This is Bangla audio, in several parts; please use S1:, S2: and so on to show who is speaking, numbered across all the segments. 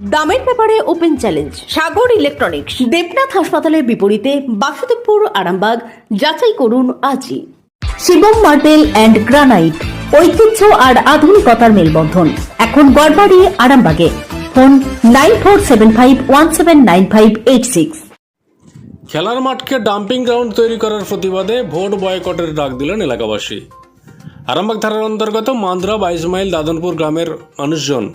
S1: দামের ব্যাপারে open challenge Sagar electronics Debnath হাসপাতালের বিপরীতে বাসুদেবপুর, আরামবাগ, যাচাই করুন আজই। শিবম মার্বেল অ্যান্ড গ্রানাইট ঐতিহ্য আর আধুনিকতার মেলবন্ধন। এখন গড়বাড়ি, আরামবাগে। Phone nine four seven five one seven nine five eight six
S2: খেলার মাঠকে ডাম্পিং গ্রাউন্ড তৈরি করার প্রতিবাদে ভোট বয়কটের ডাক দিলেন এলাকাবাসী। আরামবাগ থানার অন্তর্গত মান্দ্রা বাইশ মাইল দাদনপুর গ্রামের মানুষজন।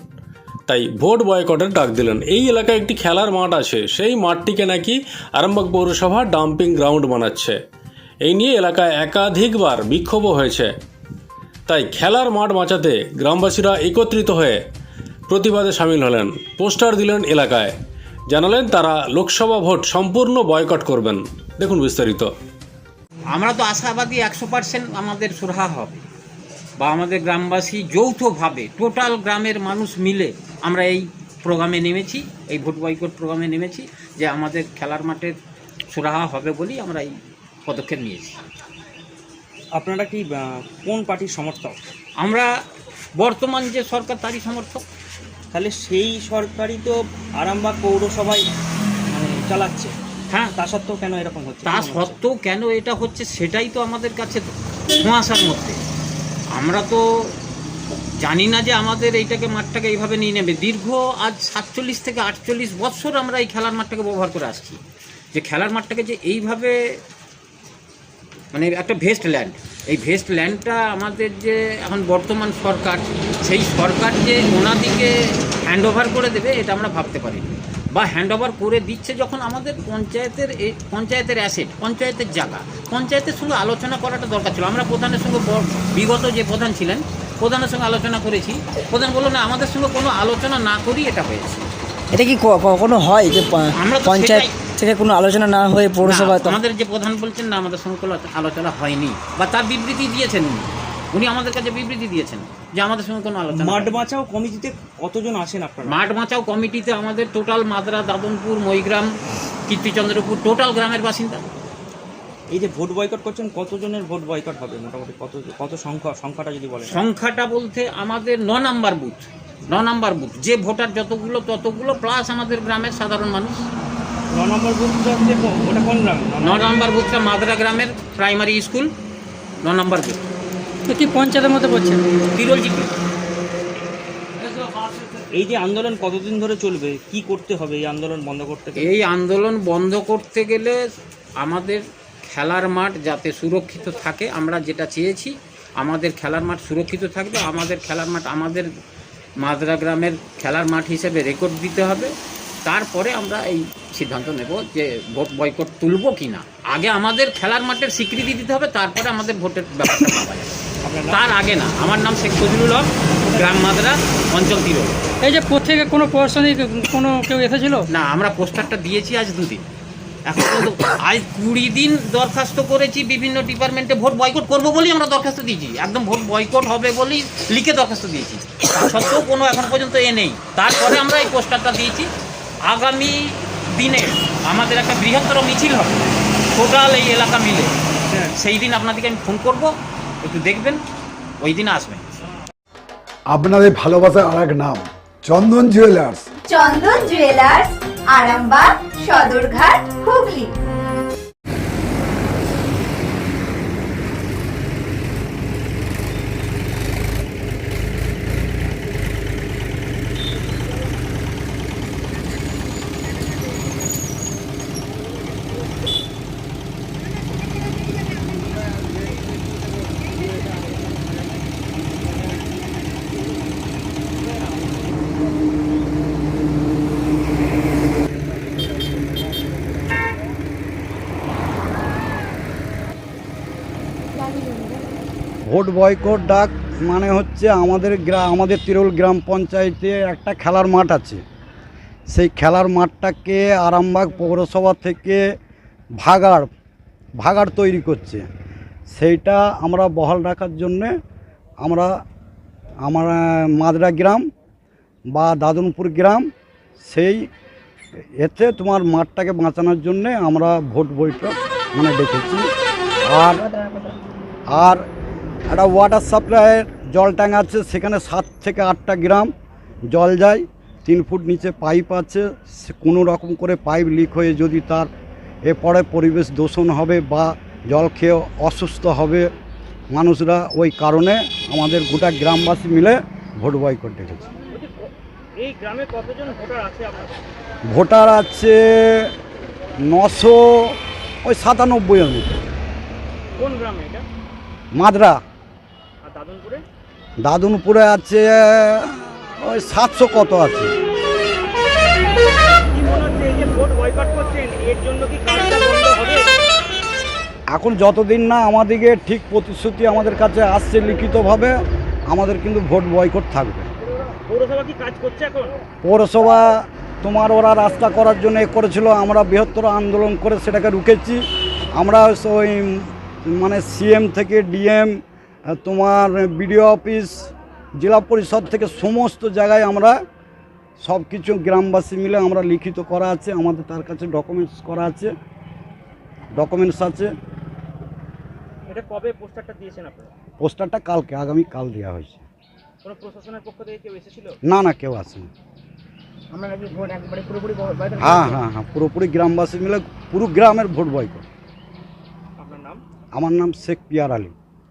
S2: তাই ভোট বয়কটের ডাক দিলেন। এই এলাকায় একটি খেলার মাঠ আছে। সেই মাঠটিকে নাকি আরামবাগ পৌরসভা ডাম্পিং গ্রাউন্ড বানাচ্ছে। এই নিয়ে এলাকায় একাধিকবার বিক্ষোভও হয়েছে। তাই খেলার মাঠ বাঁচাতে গ্রামবাসীরা একত্রিত হয়ে প্রতিবাদে সামিল হলেন। পোস্টার দিলেন এলাকায়। জানালেন তারা লোকসভা ভোট সম্পূর্ণ বয়কট করবেন। দেখুন বিস্তারিত।
S3: আমরা তো আশাবাদী একশো পার্সেন্ট আমাদের সুরাহা হবে। বা আমাদের গ্রামবাসী যৌথভাবে টোটাল গ্রামের মানুষ মিলে আমরা এই প্রোগ্রামে নেমেছি এই ভোট বয়কট প্রোগ্রামে নেমেছি যে আমাদের খেলার মাঠের সুরাহা হবে বলেই আমরা এই পদক্ষেপ নিয়েছি।
S4: আপনারা কি কোন পার্টির সমর্থক?
S3: আমরা বর্তমান যে সরকার তারই সমর্থক।
S4: তাহলে সেই সরকারই তো আরামবাগ পৌরসভায় মানে চালাচ্ছে।
S3: হ্যাঁ।
S4: তা সত্ত্বেও কেন এরকম হচ্ছে?
S3: তা? সত্ত্বেও কেন এটা হচ্ছে সেটাই তো আমাদের কাছে ধোঁয়াশার মধ্যে। আমরা তো জানি না যে আমাদের এইটাকে মাঠটাকে এইভাবে নিয়ে নেবে। দীর্ঘ আজ সাতচল্লিশ থেকে আটচল্লিশ বছর আমরা এই খেলার মাঠটাকে ব্যবহার করে আসছি। যে খেলার মাঠটাকে যে এইভাবে মানে একটা ভেস্ট ল্যান্ড। এই ভেস্ট ল্যান্ডটা আমাদের যে এখন বর্তমান সরকার, সেই সরকার যে ওনাদিকে হ্যান্ড ওভার করে দেবে, এটা আমরা ভাবতে পারিনি। বা হ্যান্ড ওভার করে দিচ্ছে যখন আমাদের পঞ্চায়েতের এই পঞ্চায়েতের অ্যাসেট পঞ্চায়েতের জায়গা। পঞ্চায়েতের সঙ্গে আলোচনা করাটা দরকার ছিল। আমরা প্রধানের সঙ্গে বিগত যে প্রধান ছিলেন প্রধানের সঙ্গে আলোচনা করেছি। প্রধান বলল না আমাদের সঙ্গে কোনো আলোচনা না করি এটা হয়েছে।
S5: এটা কি কখনো হয় যে
S3: আমরা
S5: পঞ্চায়েত থেকে কোনো আলোচনা না হয়ে পৌরসভা
S3: আমাদের যে প্রধান বলছেন না আমাদের সঙ্গে কোনো আলোচনা হয়নি। বা তার বিবৃতি দিয়েছেন উনি আমাদের কাছে বিবৃতি দিয়েছেন যে আমাদের সঙ্গে কোনো আলোচনা
S4: মাঠ বাঁচাও কমিটিতে কতজন আসেন আপনারা?
S3: মাঠ বাঁচাও কমিটিতে আমাদের টোটাল মাদ্রা দাদনপুর মইগ্রাম কীর্তিচন্দ্রপুর টোটাল গ্রামের বাসিন্দা।
S4: এই যে ভোট বয়কট করছেন কতজনের ভোট বয়কট হবে? মোটামুটি কত কত সংখ্যা সংখ্যাটা যদি বলেন।
S3: সংখ্যাটা বলতে আমাদের ন নাম্বার বুথ ন নাম্বার বুথ। যে ভোটার যতগুলো ততগুলো প্লাস আমাদের গ্রামের সাধারণ মানুষ।
S4: ন নম্বর বুথটা হচ্ছে ওটা কোন গ্রাম?
S3: ন নাম্বার বুথটা মাদ্রা গ্রামের প্রাইমারি স্কুল ন নাম্বার বুথ।
S5: কি পঞ্চায়েতের মধ্যে পড়ছে।
S3: তিরল জিপি।
S4: এই যে আন্দোলন কতদিন ধরে চলবে? কি করতে হবে এই আন্দোলন বন্ধ করতে গেলে?
S3: এই আন্দোলন বন্ধ করতে গেলে আমাদের খেলার মাঠ যাতে সুরক্ষিত থাকে আমরা যেটা চেয়েছি আমাদের খেলার মাঠ সুরক্ষিত থাকবে। আমাদের খেলার মাঠ আমাদের মাদ্রা গ্রামের খেলার মাঠ হিসেবে রেকর্ড দিতে হবে। তারপরে আমরা এই সিদ্ধান্ত নেব যে ভোট বয়কট তুলবো কি না আগে আমাদের খেলার মাঠের স্বীকৃতি দিতে হবে তারপরে আমাদের ভোটের ব্যাপারটা পাওয়া যাবে? তার আগে না আমার নাম শেখ ফজলুল হক গ্রাম মাদ্রা অঞ্চল তিরোল
S5: এই যে প্রত্যেকে কোনো প্রশাসনিক কোনো কেউ এসেছিল?
S3: না আমরা পোস্টারটা দিয়েছি আজ দুদিন। এখন আজ কুড়ি দিন দরখাস্ত করেছি বিভিন্ন ডিপার্টমেন্টে ভোট বয়কট করব বলেই আমরা দরখাস্ত দিয়েছি। একদম ভোট বয়কট হবে বলেই লিখে দরখাস্ত দিয়েছি। তা সত্ত্বেও কোনো এখন পর্যন্ত এ নেই। তারপরে আমরা এই পোস্টারটা দিয়েছি। আগামী দিনে আমাদের একটা বৃহত্তর মিছিল হবে টোটাল এই এলাকা মিলে। সেই দিন আপনাদেরকে আমি ফোন করব। একটু দেখবেন ওই দিন আসবেন।
S6: আপনাদের ভালোবাসার আর এক নাম Chandan jewellers.
S7: Chandan jewellers Arambagh Sadarghat Hooghly.
S6: Vote boycott ডাক মানে হচ্ছে আমাদের গ্রাম আমাদের তিরুল গ্রাম পঞ্চায়েতে একটা খেলার মাঠ আছে। সেই খেলার মাঠটাকে আরামবাগ পৌরসভা থেকে ভাগাড় ভাগাড় তৈরি করছে। সেইটা আমরা বহাল রাখার জন্যে আমরা, আমার মাদরা গ্রাম বা দাদনপুর গ্রাম সেই এতে তোমার মাঠটাকে বাঁচানোর জন্যে আমরা ভোট বৈঠক মানে ডেকেছি আর আর একটা ওয়াটার সাপ্লাইয়ের জল ট্যাঙ্ক আছে সেখানে সাত থেকে আটটা গ্রাম জল যায় তিন ফুট নিচে পাইপ আছে কোনো রকম করে পাইপ লিক হয়ে যদি তার এরপরে পরিবেশ দূষণ হবে বা জল খেয়ে অসুস্থ হবে মানুষরা ওই কারণে আমাদের গোটা গ্রামবাসী মিলে ভোট বয়কট ডেকেছে
S4: এই গ্রামে কতজন ভোটার আছে
S6: ভোটার আছে নশো ওই সাতানব্বই
S4: কোন গ্রামে এটা?
S6: মাদ্রা।
S4: দাদনপুরে?
S6: আছে ওই সাতশো কত আছে। এখন যতদিন না আমাদেরকে ঠিক প্রতিশ্রুতি আমাদের কাছে আসছে লিখিতভাবে আমাদের কিন্তু ভোট বয়কট থাকবে।
S4: পৌরসভা কি কাজ করছে এখন?
S6: পৌরসভা তোমার ওরা রাস্তা করার জন্য এ করেছিল আমরা বৃহত্তর আন্দোলন করে সেটাকে রুখেছি। আমরা ওই মানে সিএম থেকে ডিএম তোমার বিডিও অফিস জেলা পরিষদ থেকে সমস্ত জায়গায় আমরা সব কিছু গ্রামবাসী মিলে আমরা লিখিত করা আছে আমাদের তার কাছে ডকুমেন্টস করা আছে ডকুমেন্টস আছে।
S4: এটা কবে পোস্টারটা দিয়েছেন আপনারা?
S6: পোস্টারটা কালকে আগামী কাল দেওয়া হয়েছে।
S4: কোনো প্রশাসনের পক্ষ থেকে কেউ এসেছিল?
S6: না না কেউ আসেনি।
S5: আমরা নাকি ভোট একবারে পুরোপুরি
S6: হ্যাঁ হ্যাঁ হ্যাঁ পুরোপুরি গ্রামবাসী মিলে পুরো গ্রামের ভোট বয়কট।
S4: আপনার নাম?
S6: আমার নাম শেখ পিয়ার আলী।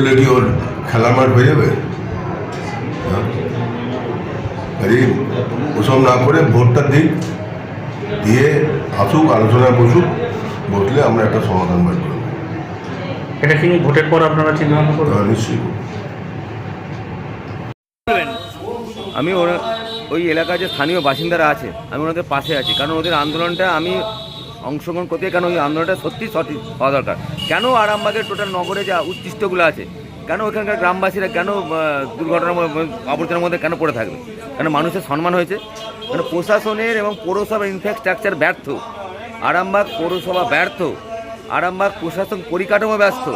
S8: করলে কি ওর খেলার মাঠ হয়ে যাবে? আরে ওসব না করে ভোটটা দিক। দিয়ে আসুক আলোচনায় বসুক বসলে আমরা একটা সমাধান বার করব
S9: এটা কি ভোটের পর আপনারা চিন্তা ভাবনা করবেন?
S8: হ্যাঁ, নিশ্চয়ই।
S10: আমি ওরা ওই এলাকার যে স্থানীয় বাসিন্দারা আছে আমি ওনাদের পাশে আছি। কারণ ওদের আন্দোলনটা আমি অংশগ্রহণ করতে কেন ওই আন্দোলনটা সত্যি সঠিক হওয়া দরকার? কেন আরামবাগের টোটাল নগরে যা উচ্ছিষ্টগুলো আছে, কেন ওখানকার গ্রামবাসীরা কেন দুর্ঘটনার আবর্জনার মধ্যে কেন পড়ে থাকবে? কেন মানুষের সম্মান হয়েছে? কেন প্রশাসনের এবং পৌরসভার ইনফ্রাস্ট্রাকচার ব্যর্থ? আরামবাগ পৌরসভা ব্যর্থ? আরামবাগ প্রশাসন পরিকাঠামো ব্যস্ত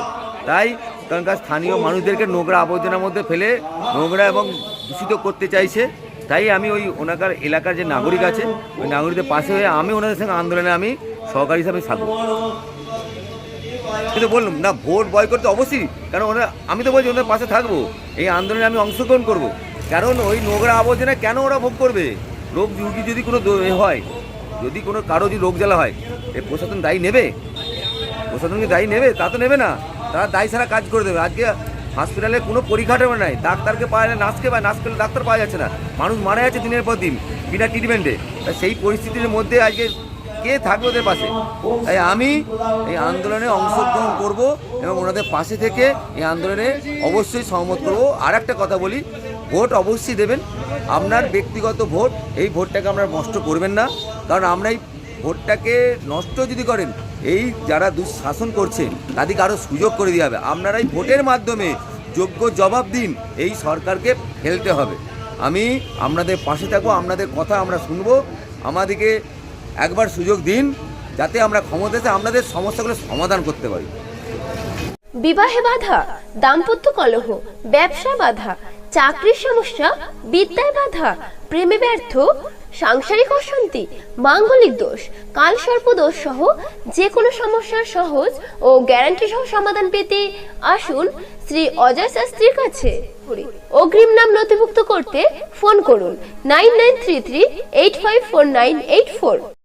S10: তাই ওখানকার স্থানীয় মানুষদেরকে নোংরা আবর্জনার মধ্যে ফেলে, নোংরা এবং দূষিত করতে চাইছে। তাই আমি ওই ওনাকার এলাকার যে নাগরিক আছে, ওই নাগরিকদের পাশে হয়ে আমি ওনাদের সঙ্গে আন্দোলনে আমি সহকারী হিসাবে থাকব কিন্তু বললাম, না, ভোট বয়কট তো অবশ্যই, কারণ ওরা, আমি তো বলছি ওদের পাশে থাকব, এই আন্দোলনে আমি অংশগ্রহণ করব। কারণ ওই নোংরা আবর্জনা কেন ওরা ভোগ করবে? রোগ রুগী যদি কোনো হয়, যদি কোনো কারও যদি রোগ জ্বালা হয়, এ প্রশাসন দায়ী নেবে? প্রশাসন কি দায়ী নেবে? তা তো নেবে না। তারা দায়ী ছাড়া কাজ করে দেবে। আজকে হসপিটালে কোনো পরিকাঠামো নাই। ডাক্তারকে পাওয়া যায় নার্সকে পায় নার্স পেলে ডাক্তার পাওয়া যাচ্ছে না। মানুষ মারা যাচ্ছে দিনের পর দিন, বিনা ট্রিটমেন্টে সেই পরিস্থিতির মধ্যে আজকে কে থাকবে ওদের পাশে? তাই আমি এই আন্দোলনে অংশগ্রহণ করব এবং ওনাদের পাশে থেকে এই আন্দোলনে অবশ্যই সহমত করব। আর একটা কথা বলি, ভোট অবশ্যই দেবেন। আপনার ব্যক্তিগত ভোট, এই ভোটটাকে আপনারা নষ্ট করবেন না। কারণ আমরা এই ভোটটাকে নষ্ট যদি করেন, এই যারা দুঃশাসন করছে, তাদেরকে আরও সুযোগ করে দেওয়া হবে। আপনারা এই ভোটের মাধ্যমে যোগ্য জবাব দিন, এই সরকারকে ফেলতে হবে। আমি আপনাদের পাশে থাকব, আপনাদের কথা আমরা শুনব। আমাদেরকে একবার সুযোগ দিন, যাতে আমরা ক্ষমতাতে আপনাদের সমস্যাগুলো সমাধান করতে পারি।
S11: বিবাহে বাধা, দাম্পত্য কলহ, ব্যবসা বাধা, চাকরির সমস্যা, বিদ্যায় বাধা, প্রেমে ব্যর্থ, সাংসারিক অশান্তি, মাঙ্গলিক দোষ, কালসর্প দোষ সহ যে কোনো সমস্যার সহজ ও গ্যারান্টি সহ সমাধান পেতে আসুন শ্রী অজয় শাস্ত্রীর কাছে। অগ্রিম নাম নথিভুক্ত করতে ফোন করুন nine nine three three eight five four nine eight four.